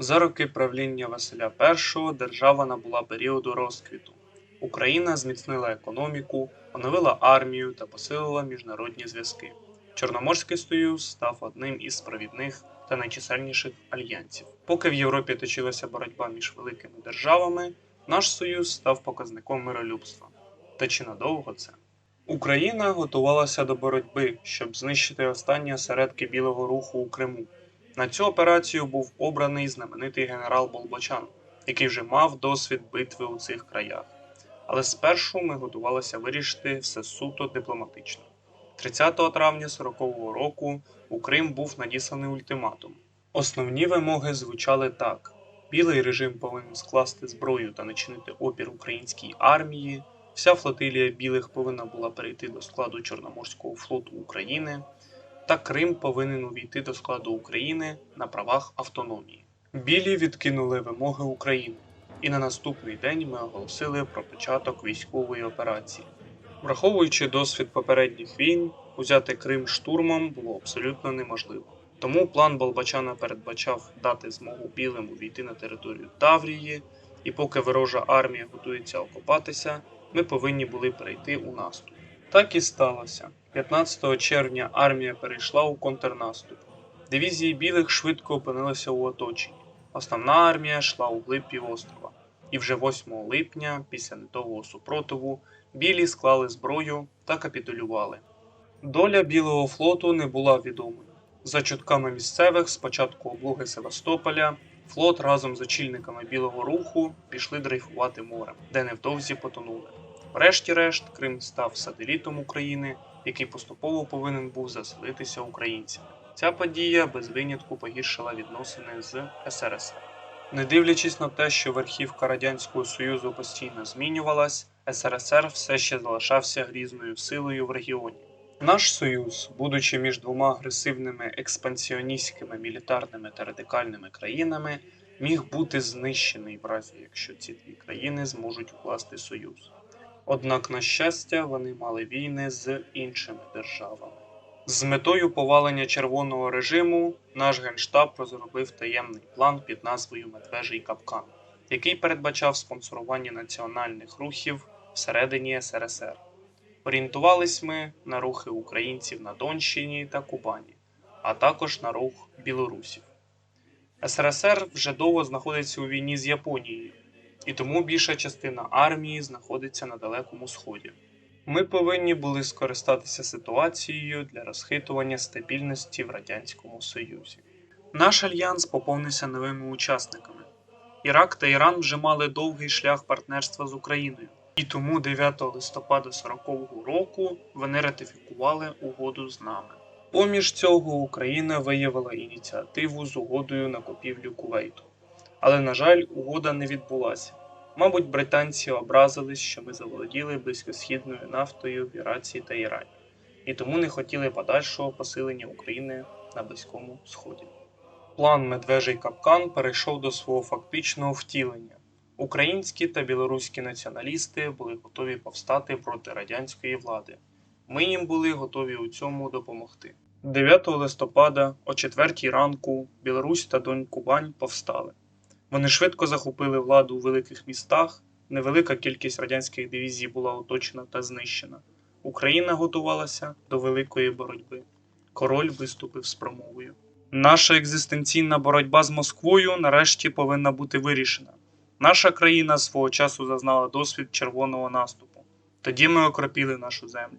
За роки правління Василя І держава набула періоду розквіту. Україна зміцнила економіку, оновила армію та посилила міжнародні зв'язки. Чорноморський союз став одним із провідних та найчисельніших альянсів. Поки в Європі точилася боротьба між великими державами, наш союз став показником миролюбства. Та чи надовго це? Україна готувалася до боротьби, щоб знищити останні осередки білого руху у Криму. На цю операцію був обраний знаменитий генерал Болбочан, який вже мав досвід битви у цих краях. Але спершу ми готувалися вирішити все суто дипломатично. 30 травня 40-го року у Крим був надісланий ультиматум. Основні вимоги звучали так: білий режим повинен скласти зброю та начинити опір українській армії. Вся флотилія білих повинна була перейти до складу Чорноморського флоту України, та Крим повинен увійти до складу України на правах автономії. Білі відкинули вимоги України, і на наступний день ми оголосили про початок військової операції. Враховуючи досвід попередніх війн, узяти Крим штурмом було абсолютно неможливо. Тому план Болбачана передбачав дати змогу білим увійти на територію Таврії, і поки ворожа армія готується окопатися, ми повинні були перейти у наступ. Так і сталося. 15 червня армія перейшла у контрнаступ. Дивізії білих швидко опинилися у оточенні. Основна армія йшла у глиб півострова. І вже 8 липня, після недовгого супротиву, білі склали зброю та капітулювали. Доля Білого флоту не була відомою. За чутками місцевих, з початку облоги Севастополя, флот разом з очільниками Білого руху пішли дрейфувати морем, де невдовзі потонули. Врешті-решт, Крим став сателітом України, який поступово повинен був заселитися українцями. Ця подія без винятку погіршила відносини з СРСР. Не дивлячись на те, що верхівка Радянського Союзу постійно змінювалась, СРСР все ще залишався грізною силою в регіоні. Наш союз, будучи між двома агресивними експансіоністськими мілітарними та радикальними країнами, міг бути знищений в разі, якщо ці дві країни зможуть укласти союз. Однак, на щастя, вони мали війни з іншими державами. З метою повалення червоного режиму наш генштаб розробив таємний план під назвою Медвежий капкан, який передбачав спонсорування національних рухів всередині СРСР. Орієнтувались ми на рухи українців на Донщині та Кубані, а також на рух білорусів. СРСР вже довго знаходиться у війні з Японією, і тому більша частина армії знаходиться на Далекому Сході. Ми повинні були скористатися ситуацією для розхитування стабільності в Радянському Союзі. Наш альянс поповнився новими учасниками. Ірак та Іран вже мали довгий шлях партнерства з Україною, і тому 9 листопада 40-го року вони ратифікували угоду з нами. Поміж цього Україна виявила ініціативу з угодою на купівлю Кувейту. Але, на жаль, угода не відбулася. Мабуть, британці образились, що ми заволоділи близькосхідною нафтою в Іраці та Ірані, і тому не хотіли подальшого посилення України на Близькому Сході. План Медвежий капкан перейшов до свого фактичного втілення. Українські та білоруські націоналісти були готові повстати проти радянської влади. Ми їм були готові у цьому допомогти. 9 листопада, о 4 ранку, Білорусь та Донь Кубань повстали. Вони швидко захопили владу у великих містах. Невелика кількість радянських дивізій була оточена та знищена. Україна готувалася до великої боротьби. Король виступив з промовою. Наша екзистенційна боротьба з Москвою нарешті повинна бути вирішена. Наша країна свого часу зазнала досвід червоного наступу. Тоді ми окропіли нашу землю.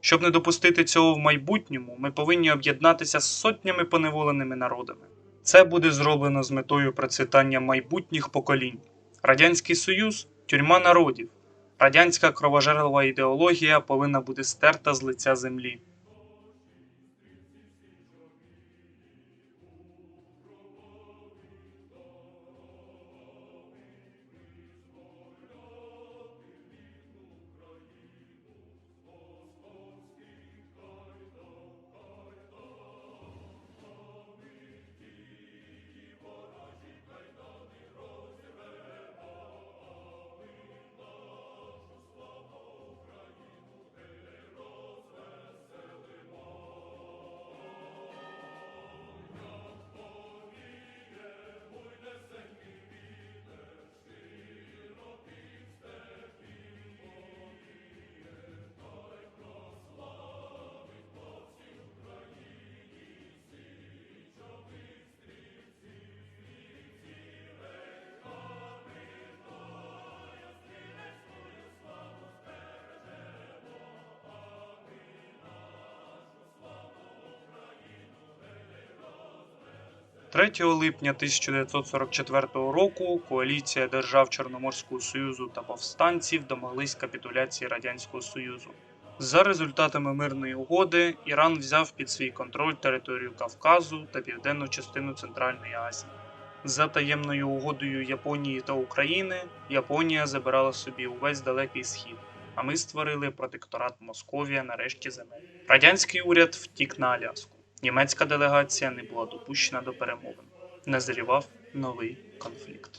Щоб не допустити цього в майбутньому, ми повинні об'єднатися з сотнями поневоленими народами. Це буде зроблено з метою процвітання майбутніх поколінь. Радянський Союз тюрма народів. Радянська кровожерлива ідеологія повинна бути стерта з лиця землі. 3 липня 1944 року коаліція держав Чорноморського Союзу та повстанців домоглись капітуляції Радянського Союзу. За результатами мирної угоди Іран взяв під свій контроль територію Кавказу та південну частину Центральної Азії. За таємною угодою Японії та України Японія забирала собі увесь далекий схід, а ми створили протекторат Московія на решті земель. Радянський уряд втік на Аляску. Німецька делегація не була допущена до перемовин. Назрівав новий конфлікт.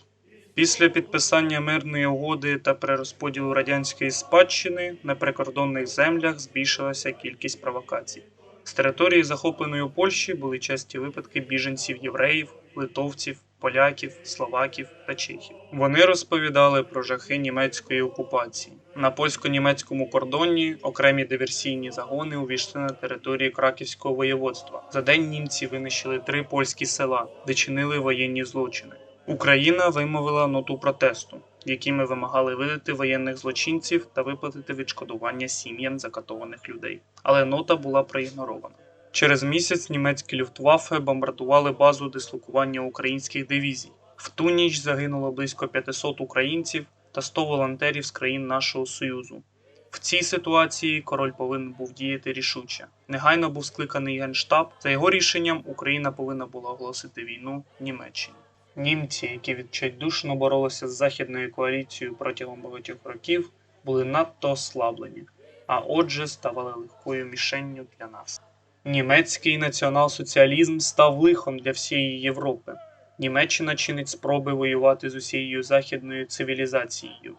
Після підписання мирної угоди та перерозподілу радянської спадщини на прикордонних землях збільшилася кількість провокацій. З території захопленої у Польщі були часті випадки біженців євреїв, литовців, поляків, словаків та чехів. Вони розповідали про жахи німецької окупації. На польсько-німецькому кордоні окремі диверсійні загони увійшли на території Краківського воєводства. За день німці винищили три польські села, де чинили воєнні злочини. Україна вимовила ноту протесту, якими вимагали видати воєнних злочинців та виплатити відшкодування сім'ям закатованих людей. Але нота була проігнорована. Через місяць німецькі люфтваффе бомбардували базу дислокування українських дивізій. В ту ніч загинуло близько 500 українців та 100 волонтерів з країн нашого союзу. В цій ситуації король повинен був діяти рішуче. Негайно був скликаний генштаб. За його рішенням Україна повинна була оголосити війну Німеччині. Німці, які відчайдушно боролися з західною коаліцією протягом багатьох років, були надто ослаблені, а отже, ставали легкою мішенню для нас. Німецький націонал-соціалізм став лихом для всієї Європи. Німеччина чинить спроби воювати з усією західною цивілізацією.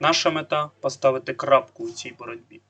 Наша мета поставити крапку у цій боротьбі.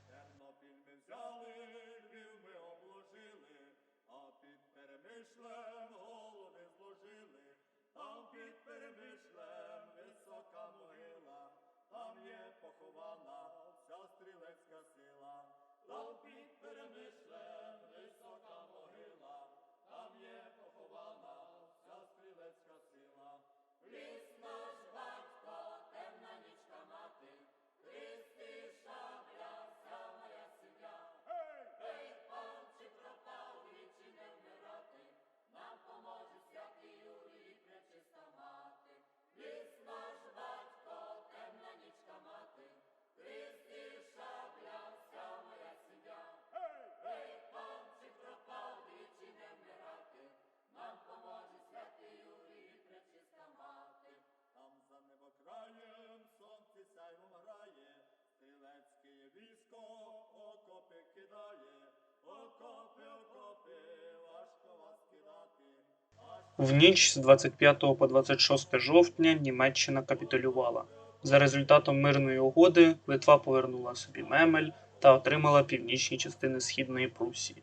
В ніч з 25 по 26 жовтня Німеччина капітулювала. За результатом мирної угоди Литва повернула собі Мемель та отримала північні частини східної Прусії.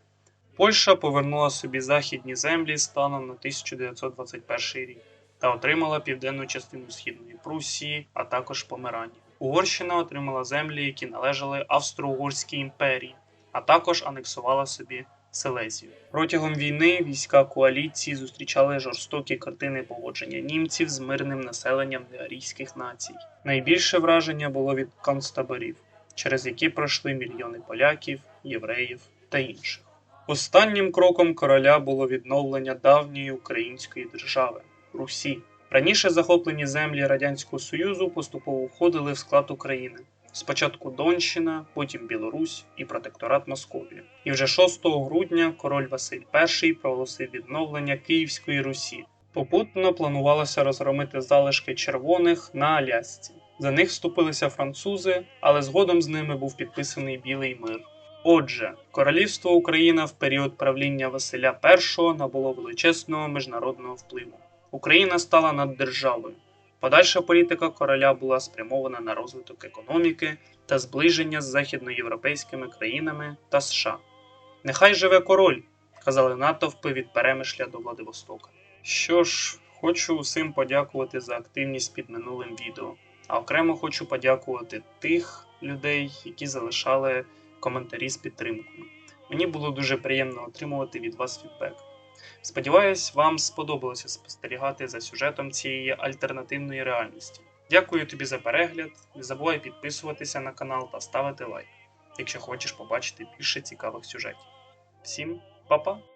Польща повернула собі західні землі станом на 1921 рік та отримала південну частину східної Прусії, а також Померанію. Угорщина отримала землі, які належали Австро-Угорській імперії, а також анексувала собі Силезію. Протягом війни війська коаліції зустрічали жорстокі картини поводження німців з мирним населенням неарійських націй. Найбільше враження було від концтаборів, через які пройшли мільйони поляків, євреїв та інших. Останнім кроком короля було відновлення давньої української держави Русі. Раніше захоплені землі Радянського Союзу поступово входили в склад України. Спочатку Донщина, потім Білорусь і протекторат Московія. І вже 6 грудня король Василь І проголосив відновлення Київської Русі. Попутно планувалося розгромити залишки червоних на Алясці. За них вступилися французи, але згодом з ними був підписаний Білий мир. Отже, королівство Україна в період правління Василя І набуло величезного міжнародного впливу. Україна стала наддержавою. Подальша політика короля була спрямована на розвиток економіки та зближення з західноєвропейськими країнами та США. Нехай живе король, казали натовпи від Перемишля до Владивостока. Що ж, хочу усім подякувати за активність під минулим відео. А окремо хочу подякувати тих людей, які залишали коментарі з підтримкою. Мені було дуже приємно отримувати від вас фідбек. Сподіваюсь, вам сподобалося спостерігати за сюжетом цієї альтернативної реальності. Дякую тобі за перегляд. Не забувай підписуватися на канал та ставити лайк, якщо хочеш побачити більше цікавих сюжетів. Всім па-па!